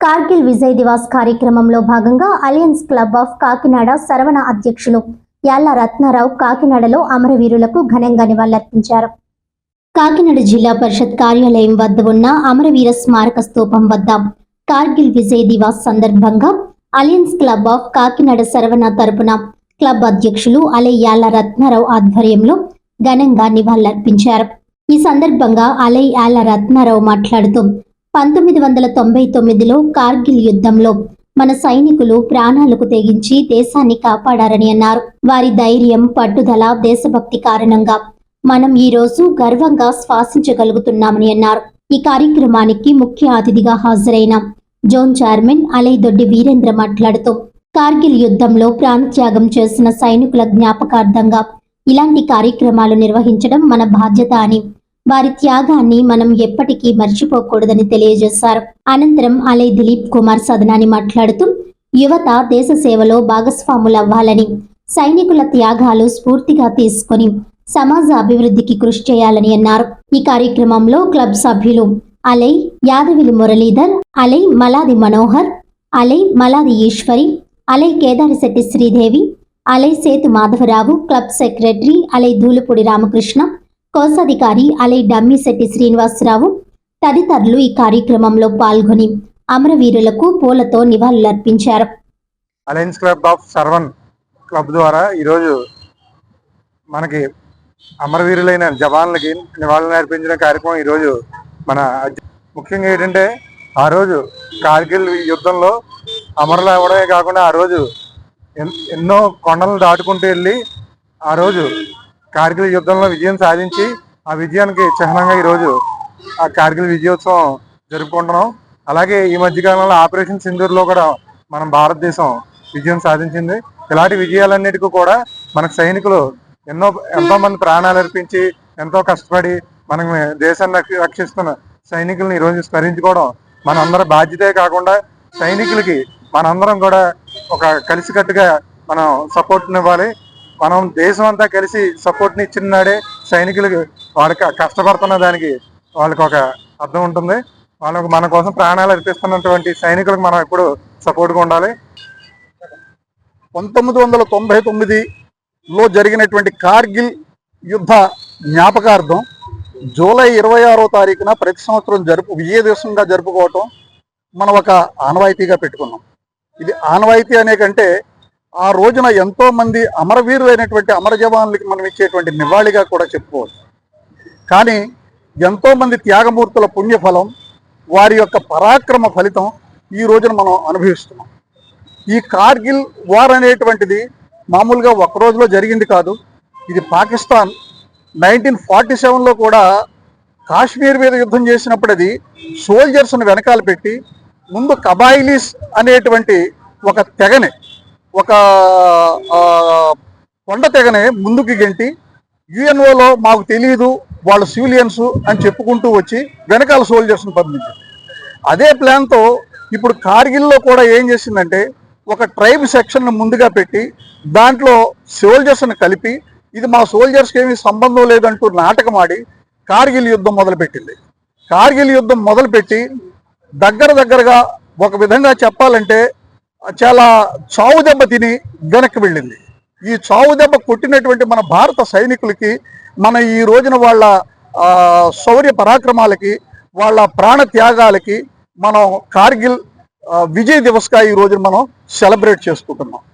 కార్గిల్ విజయ్ దివాస్ కార్యక్రమంలో భాగంగా Alliance Club of Kakinada Saravana అధ్యక్షులు యాళ్ళ రత్నారావు కాకినాడలో అమరవీరులకు ఘనంగా నివాళులర్పించారు. కాకినాడ జిల్లా పరిషత్ కార్యాలయం వద్ద ఉన్న అమరవీర స్మారక స్తూపం వద్ద కార్గిల్ విజయ్ దివాస్ సందర్భంగా Alliance Club of Kakinada Saravana తరపున క్లబ్ అధ్యక్షులు అలై యాళ్ళ రత్నారావు ఆధ్వర్యంలో ఘనంగా నివాళులర్పించారు. ఈ సందర్భంగా అలై యాళ్ళ రత్నారావు మాట్లాడుతూ పంతొమ్మిది వందల తొంభై తొమ్మిదిలో కార్గిల్ యుద్ధంలో మన సైనికులు ప్రాణాలకు తెగించి దేశాన్ని కాపాడారని అన్నారు. వారి ధైర్యం పట్టుదల దేశభక్తి కారణంగా మనం ఈరోజు గర్వంగా శ్వాసించగలుగుతున్నామని అన్నారు. ఈ కార్యక్రమానికి ముఖ్య అతిథిగా హాజరైన జోన్ చైర్మన్ అలైదొడ్డి వీరేంద్ర మాట్లాడుతూ కార్గిల్ యుద్ధంలో ప్రాణత్యాగం చేసిన సైనికుల జ్ఞాపకార్థంగా ఇలాంటి కార్యక్రమాలు నిర్వహించడం మన బాధ్యత అని వారి త్యాగాన్ని మనం ఎప్పటికీ మర్చిపోకూడదని తెలియజేశారు. అనంతరం అలై దిలీప్ కుమార్ సదనాని మాట్లాడుతూ యువత దేశ సేవలో భాగస్వాములవ్వాలని సైనికుల త్యాగాలు స్ఫూర్తిగా తీసుకొని సమాజ అభివృద్ధికి కృషి చేయాలని అన్నారు. ఈ కార్యక్రమంలో క్లబ్ సభ్యులు అలై యాదవిలి మురళీధర్ అలై మలాది మనోహర్ అలై మలాది ఈశ్వరి అలై కేదారిశెట్టి శ్రీదేవి అలై సేతు మాధవరావు క్లబ్ సెక్రటరీ అలై ధూళిపూడి రామకృష్ణ కోశాధికారి అలై డమ్మిశెట్టి శ్రీనివాసరావు తదితరులు ఈ కార్యక్రమంలో పాల్గొని అమరవీరులకు పూలతో నివాళులర్పించారు. Alliance Club of Sarvan club ద్వారా ఈరోజు మనకి అమరవీరులైన జవాన్లకి నివాళులు అర్పించిన కార్యక్రమం ఈరోజు మన ముఖ్యంగా ఏంటంటే ఆ రోజు కార్గిల్ యుద్ధంలో అమరులు అవ్వడమే కాకుండా ఆ రోజు ఎన్- ఎన్నో కొండలను దాటుకుంటూ వెళ్ళి ఆ రోజు కార్గిల్ యుద్ధంలో విజయం సాధించి ఆ విజయానికి చిహ్నంగా ఈరోజు ఆ కార్గిల్ విజయోత్సవం జరుపుకుంటున్నాం. అలాగే ఈ మధ్య కాలంలో ఆపరేషన్ సింధూర్లో కూడా మనం భారతదేశం విజయం సాధించింది. ఇలాంటి విజయాలన్నిటికీ కూడా మన సైనికులు ఎన్నో ఎంతో మంది ప్రాణాలు అర్పించి ఎంతో కష్టపడి మనం దేశాన్ని రక్షిస్తున్న సైనికులను ఈరోజు స్మరించుకోవడం మనందరి బాధ్యతే కాకుండా సైనికులకి మనందరం కూడా ఒక కలిసికట్టుగా మనం సపోర్ట్నివ్వాలి మనం దేశం అంతా కలిసి సపోర్ట్ని ఇచ్చిన నాడే వాళ్ళకి కష్టపడుతున్న దానికి వాళ్ళకి ఒక అర్థం ఉంటుంది. వాళ్ళకు మన కోసం ప్రాణాలు అర్పిస్తున్నటువంటి సైనికులకు మనం ఎప్పుడు సపోర్ట్గా ఉండాలి. పంతొమ్మిది వందల తొంభై తొమ్మిదిలో జరిగినటువంటి కార్గిల్ యుద్ధ జ్ఞాపకార్థం జూలై ఇరవై ఆరో తారీఖున ప్రతి సంవత్సరం జరుపు విజయ దివసంగా జరుపుకోవటం మనం ఒక ఆనవాయితీగా పెట్టుకున్నాం. ఇది ఆనవాయితీ అనే కంటే ఆ రోజున ఎంతో మంది అమరవీరులైనటువంటి అమర జవాన్లకి మనం ఇచ్చేటువంటి నివాళిగా కూడా చెప్పుకోవచ్చు. కానీ ఎంతో మంది త్యాగమూర్తుల పుణ్యఫలం వారి యొక్క పరాక్రమ ఫలితం ఈ రోజున మనం అనుభవిస్తున్నాం. ఈ కార్గిల్ వార్ అనేటువంటిది మామూలుగా ఒక రోజులో జరిగింది కాదు ఇది పాకిస్తాన్ నైన్టీన్ ఫార్టీ సెవెన్లో కూడా కాశ్మీర్ మీద యుద్ధం చేసినప్పుడు అది సోల్జర్స్ను వెనకాల పెట్టి ముందు కబాయిలీస్ అనేటువంటి ఒక తెగని ఒక కొండ తెగనే ముందుకు గెంటి యుఎన్ఓలో మాకు తెలియదు వాళ్ళు సివిలియన్స్ అని చెప్పుకుంటూ వచ్చి వెనకాల సోల్జర్స్ని పంపించారు. అదే ప్లాన్తో ఇప్పుడు కార్గిల్లో కూడా ఏం చేసిందంటే ఒక ట్రైబ్ సెక్షన్ ముందుగా పెట్టి దాంట్లో సోల్జర్స్ని కలిపి ఇది మా సోల్జర్స్కి ఏమీ సంబంధం లేదంటూ నాటకమాడి కార్గిల్ యుద్ధం మొదలుపెట్టింది. కార్గిల్ యుద్ధం మొదలుపెట్టి దగ్గర దగ్గరగా ఒక విధంగా చెప్పాలంటే చాలా చావు దెబ్బ తిని వెనక్కి వెళ్ళింది. ఈ చావు దెబ్బ కొట్టినటువంటి మన భారత సైనికులకి మన ఈ రోజున వాళ్ళ శౌర్య పరాక్రమాలకి వాళ్ళ ప్రాణ త్యాగాలకి మనం కార్గిల్ విజయ్ దివస్గా ఈ రోజున మనం సెలబ్రేట్ చేసుకుంటున్నాం.